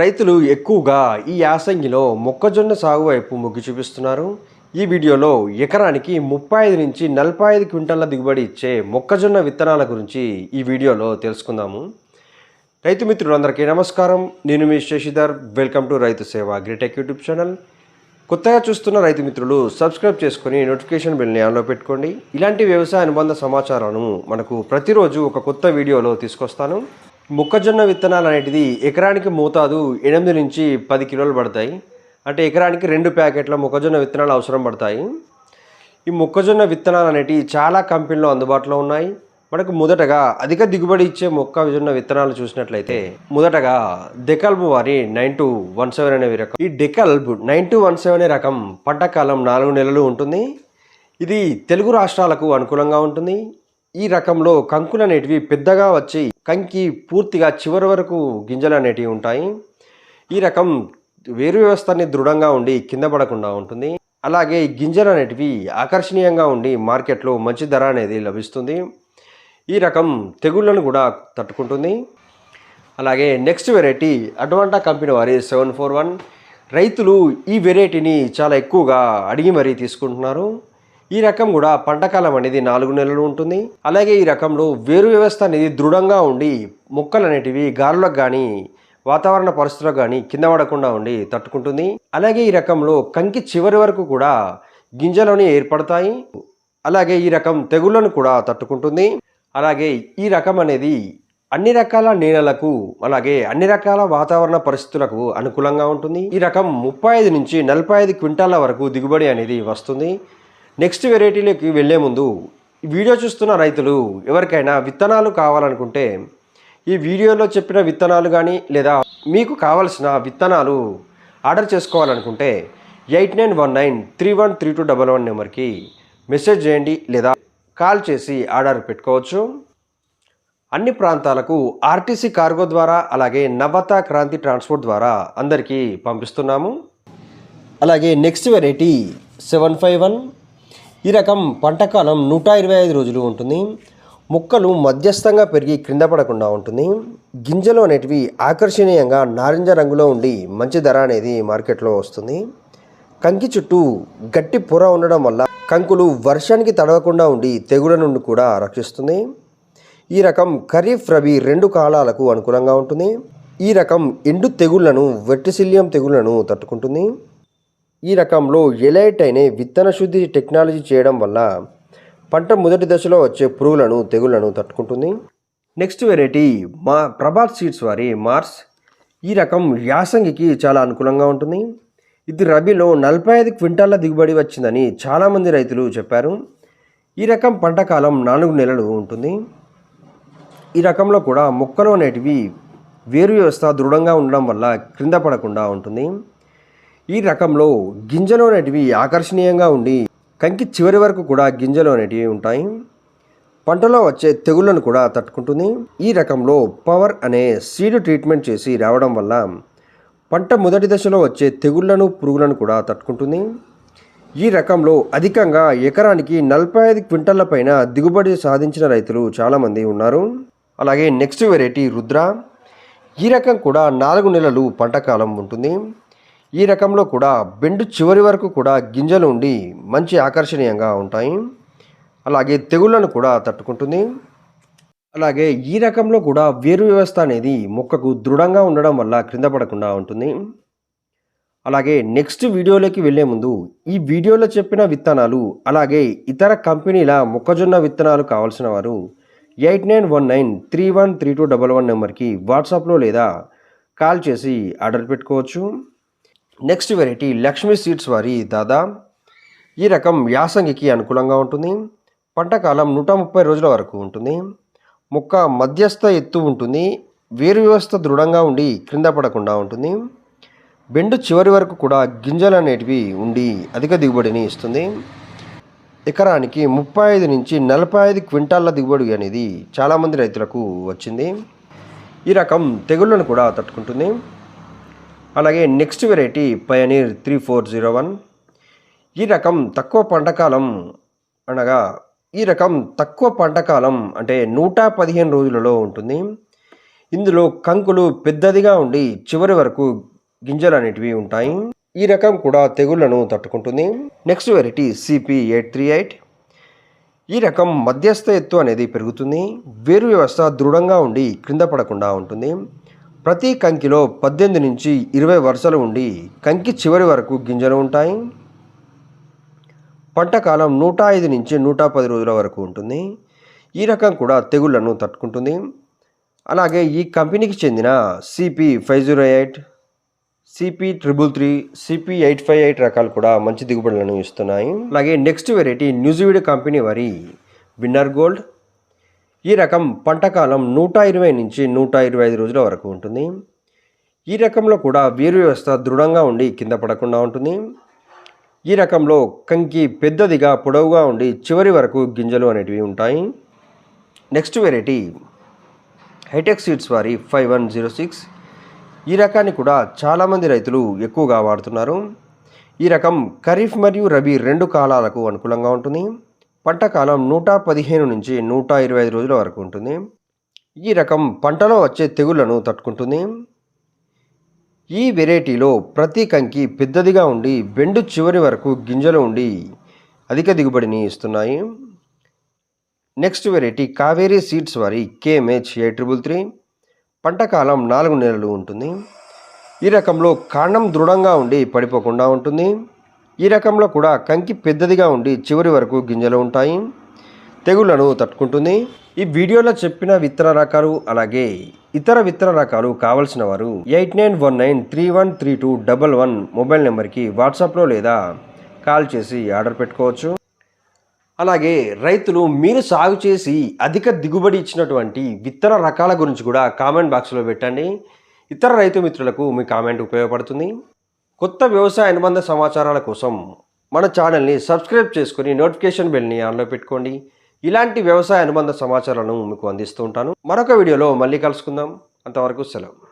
రైతులు ఎక్కువగా ఈ యాసంగిలో మొక్కజొన్న సాగు వైపు మొగ్గు చూపిస్తున్నారు. ఈ వీడియోలో ఎకరానికి ముప్పై ఐదు నుంచి నలభై ఐదు క్వింటాల దిగుబడి ఇచ్చే మొక్కజొన్న విత్తనాల గురించి ఈ వీడియోలో తెలుసుకుందాము. రైతు మిత్రులందరికీ నమస్కారం. నేను మీ శశిధర్. వెల్కమ్ టు రైతు సేవ గ్రేటెక్ యూట్యూబ్ ఛానల్. కొత్తగా చూస్తున్న రైతు మిత్రులు సబ్స్క్రైబ్ చేసుకొని నోటిఫికేషన్ బిల్ని ఆన్లో పెట్టుకోండి. ఇలాంటి వ్యవసాయ అనుబంధ సమాచారాలను మనకు ప్రతిరోజు ఒక కొత్త వీడియోలో తీసుకొస్తాను. మొక్కజొన్న విత్తనాలు అనేటిది ఎకరానికి మోతాదు ఎనిమిది నుంచి పది కిలోలు పడతాయి. అంటే ఎకరానికి రెండు ప్యాకెట్ల మొక్కజొన్న విత్తనాలు అవసరం పడతాయి. ఈ మొక్కజొన్న విత్తనాలు అనేటివి చాలా కంపెనీలు అందుబాటులో ఉన్నాయి. మనకు మొదటగా అధిక దిగుబడి ఇచ్చే మొక్కజొన్న విత్తనాలు చూసినట్లయితే మొదటగా డెకల్బ్ వారి నైన్ టు వన్ సెవెన్ అనే రకం. ఈ DeKalb nine two one seven అనే రకం పంట కాలం నాలుగు నెలలు ఉంటుంది. ఇది తెలుగు రాష్ట్రాలకు అనుకూలంగా ఉంటుంది. ఈ రకంలో కంకులు అనేటివి పెద్దగా వచ్చి కంకి పూర్తిగా చివరి వరకు గింజలు అనేటివి ఉంటాయి. ఈ రకం వేరు వ్యవస్థని దృఢంగా ఉండి కింద పడకుండా ఉంటుంది. అలాగే గింజలు అనేటివి ఆకర్షణీయంగా ఉండి మార్కెట్లో మంచి ధర అనేది లభిస్తుంది. ఈ రకం తెగుళ్ళను కూడా తట్టుకుంటుంది. అలాగే నెక్స్ట్ వెరైటీ అడ్వాంటా కంపెనీ వారి సెవెన్ ఫోర్ వన్. రైతులు ఈ వెరైటీని చాలా ఎక్కువగా అడిగి మరీ తీసుకుంటున్నారు. ఈ రకం కూడా పంటకాలం అనేది నాలుగు నెలలు ఉంటుంది. అలాగే ఈ రకంలో వేరు వ్యవస్థ అనేది దృఢంగా ఉండి మొక్కలు అనేటివి గాలులకు కానీ వాతావరణ పరిస్థితులకు కానీ కింద పడకుండా ఉండి తట్టుకుంటుంది. అలాగే ఈ రకంలో కంకి చివరి వరకు కూడా గింజలోనే ఏర్పడతాయి. అలాగే ఈ రకం తెగుళ్ళను కూడా తట్టుకుంటుంది. అలాగే ఈ రకం అనేది అన్ని రకాల నేలలకు అలాగే అన్ని రకాల వాతావరణ పరిస్థితులకు అనుకూలంగా ఉంటుంది. ఈ రకం ముప్పై ఐదు నుంచి నలభై ఐదు క్వింటాల వరకు దిగుబడి అనేది వస్తుంది. నెక్స్ట్ వెరైటీలోకి వెళ్ళే ముందు ఈ వీడియో చూస్తున్న రైతులు ఎవరికైనా విత్తనాలు కావాలనుకుంటే ఈ వీడియోలో చెప్పిన విత్తనాలు కానీ లేదా మీకు కావలసిన విత్తనాలు ఆర్డర్ చేసుకోవాలనుకుంటే eight nine one nine three one three two double one నెంబర్కి మెసేజ్ చేయండి లేదా కాల్ చేసి ఆర్డర్ పెట్టుకోవచ్చు. అన్ని ప్రాంతాలకు ఆర్టీసీ కార్గో ద్వారా అలాగే నవత క్రాంతి ట్రాన్స్పోర్ట్ ద్వారా అందరికీ పంపిస్తున్నాము. అలాగే next variety seven five one ఈ రకం పంటకాలం నూట ఇరవై ఐదు రోజులు ఉంటుంది. మొక్కలు మధ్యస్థంగా పెరిగి క్రింద పడకుండా ఉంటుంది. గింజలు అనేటివి ఆకర్షణీయంగా నారింజ రంగులో ఉండి మంచి ధర అనేది మార్కెట్లో వస్తుంది. కంకి చుట్టూ గట్టి పొర ఉండడం వల్ల కంకులు వర్షానికి తడవకుండా ఉండి తెగుల నుండి కూడా రక్షిస్తుంది. ఈ రకం ఖరీఫ్ రబీ రెండు కాలాలకు అనుకూలంగా ఉంటుంది. ఈ రకం ఎండు తెగుళ్ళను వెట్టిసిలియం తెగుళ్ళను తట్టుకుంటుంది. ఈ రకంలో ఎలైట్ అనే విత్తన శుద్ధి టెక్నాలజీ చేయడం వల్ల పంట మొదటి దశలో వచ్చే పురుగులను తెగుళ్ళను తట్టుకుంటుంది. నెక్స్ట్ వెరైటీ మా ప్రభాత్ సీడ్స్ వారి మార్స్. ఈ రకం యాసంగికి చాలా అనుకూలంగా ఉంటుంది. ఇది రబీలో నలభై ఐదు క్వింటాల దిగుబడి వచ్చిందని చాలామంది రైతులు చెప్పారు. ఈ రకం పంట కాలం నాలుగు నెలలు ఉంటుంది. ఈ రకంలో కూడా మొక్కలు అనేటివి వేరు వ్యవస్థ దృఢంగా ఉండడం వల్ల క్రింద పడకుండా ఉంటుంది. ఈ రకంలో గింజలు అనేటివి ఆకర్షణీయంగా ఉండి కంకి చివరి వరకు కూడా గింజలు అనేటివి ఉంటాయి. పంటలో వచ్చే తెగుళ్ళను కూడా తట్టుకుంటుంది. ఈ రకంలో పవర్ అనే సీడ్ ట్రీట్మెంట్ చేసి రావడం వల్ల పంట మొదటి దశలో వచ్చే తెగుళ్ళను పురుగులను కూడా తట్టుకుంటుంది. ఈ రకంలో అధికంగా ఎకరానికి నలభై ఐదు క్వింటళ్ళ పైన దిగుబడి సాధించిన రైతులు చాలామంది ఉన్నారు. అలాగే నెక్స్ట్ వెరైటీ రుద్ర. ఈ రకం కూడా నాలుగు నెలలు పంట కాలం ఉంటుంది. ఈ రకంలో కూడా బెండు చివరి వరకు కూడా గింజలు ఉండి మంచి ఆకర్షణీయంగా ఉంటాయి. అలాగే తెగుళ్ళను కూడా తట్టుకుంటుంది. అలాగే ఈ రకంలో కూడా వేరు వ్యవస్థ అనేది మొక్కకు దృఢంగా ఉండడం వల్ల క్రింద పడకుండా ఉంటుంది. అలాగే నెక్స్ట్ వీడియోలోకి వెళ్ళే ముందు ఈ వీడియోలో చెప్పిన విత్తనాలు అలాగే ఇతర కంపెనీల మొక్కజొన్న విత్తనాలు కావాల్సిన వారు eight nine one nine three one three two double one నెంబర్కి వాట్సాప్లో లేదా కాల్ చేసి ఆర్డర్ పెట్టుకోవచ్చు నెక్స్ట్ వెరైటీ లక్ష్మీ సీడ్స్ వారి దాదా ఈ రకం యాసంగికి అనుకూలంగా ఉంటుంది. పంట కాలం నూట ముప్పై రోజుల వరకు ఉంటుంది. మొక్క మధ్యస్థ ఎత్తు ఉంటుంది. వేరు వ్యవస్థ దృఢంగా ఉండి క్రింద పడకుండా ఉంటుంది. బెండు చివరి వరకు కూడా గింజలు అనేటివి ఉండి అధిక దిగుబడిని ఇస్తుంది. ఎకరానికి ముప్పై ఐదు నుంచి నలభై ఐదు క్వింటాళ్ళ దిగుబడి అనేది చాలామంది రైతులకు వచ్చింది. ఈ రకం తెగుళ్ళను కూడా తట్టుకుంటుంది. అలాగే next variety Pioneer three four zero one. ఈ రకం తక్కువ పంటకాలం అనగా ఈ రకం తక్కువ పంటకాలం అంటే నూట పదిహేను రోజులలో ఉంటుంది. ఇందులో కంకులు పెద్దదిగా ఉండి చివరి వరకు గింజలు అనేటివి ఉంటాయి. ఈ రకం కూడా తెగుళ్ళను తట్టుకుంటుంది. Next variety CP eight three eight. ఈ రకం మధ్యస్థ ఎత్తు అనేది పెరుగుతుంది. వేరు వ్యవస్థ దృఢంగా ఉండి క్రింద పడకుండా ఉంటుంది. ప్రతి కంకిలో పద్దెనిమిది నుంచి ఇరవై వరుసలు ఉండి కంకి చివరి వరకు గింజలు ఉంటాయి. పంట కాలం నూట ఐదు నుంచి నూట పది రోజుల వరకు ఉంటుంది. ఈ రకం కూడా తెగుళ్ళను తట్టుకుంటుంది. అలాగే ఈ కంపెనీకి చెందిన CP five zero eight CP triple three CP eight five eight రకాలు కూడా మంచి దిగుబడులను ఇస్తున్నాయి. అలాగే నెక్స్ట్ వెరైటీ న్యూజివీడ్ కంపెనీ వరి విన్నర్ గోల్డ్ ఈ రకం పంటకాలం నూట ఇరవై నుంచి నూట ఇరవై ఐదు రోజుల వరకు ఉంటుంది. ఈ రకంలో కూడా వేరు వ్యవస్థ దృఢంగా ఉండి కింద పడకుండా ఉంటుంది. ఈ రకంలో కంకి పెద్దదిగా పొడవుగా ఉండి చివరి వరకు గింజలు అనేటివి ఉంటాయి. Next variety hi tech seeds వారి ఫైవ్ వన్ జీరో సిక్స్. ఈ రకాన్ని కూడా చాలామంది రైతులు ఎక్కువగా వాడుతున్నారు. ఈ రకం ఖరీఫ్ మరియు రబీ రెండు కాలాలకు అనుకూలంగా ఉంటుంది. పంటకాలం నూట పదిహేను నుంచి నూట ఇరవై ఐదు రోజుల వరకు ఉంటుంది. ఈ రకం పంటలో వచ్చే తెగుళ్ళను తట్టుకుంటుంది. ఈ వెరైటీలో ప్రతి కంకి పెద్దదిగా ఉండి బెండు చివరి వరకు గింజలు ఉండి అధిక దిగుబడిని ఇస్తున్నాయి. నెక్స్ట్ వెరైటీ కావేరీ సీడ్స్ వారి కేఎంహెచ్ ఎయిట్ ట్రిపుల్ త్రీ. పంట కాలం నాలుగు నెలలు ఉంటుంది. ఈ రకంలో కాండం దృఢంగా ఉండి పడిపోకుండా ఉంటుంది. ఈ రకంలో కూడా కంకి పెద్దదిగా ఉండి చివరి వరకు గింజలు ఉంటాయి. తెగుళ్ళను తట్టుకుంటుంది. ఈ వీడియోలో చెప్పిన విత్తన రకాలు అలాగే ఇతర విత్తన రకాలు కావలసిన వారు eight nine one nine three one three two double one mobile నెంబర్కి వాట్సాప్లో లేదా కాల్ చేసి ఆర్డర్ పెట్టుకోవచ్చు. అలాగే రైతులు మీరు సాగు చేసి అధిక దిగుబడి ఇచ్చినటువంటి విత్తన రకాల గురించి కూడా కామెంట్ బాక్స్లో పెట్టండి. ఇతర రైతు మిత్రులకు మీ కామెంట్ ఉపయోగపడుతుంది. కొత్త వ్యవసాయ అనుబంధ సమాచారాల కోసం మన ఛానల్ని సబ్స్క్రైబ్ చేసుకుని నోటిఫికేషన్ బెల్ని ఆన్లో పెట్టుకోండి. ఇలాంటి వ్యవసాయ అనుబంధ సమాచారాలను మీకు అందిస్తూ ఉంటాను. మరొక వీడియోలో మళ్ళీ కలుసుకుందాం. అంతవరకు సెలవు.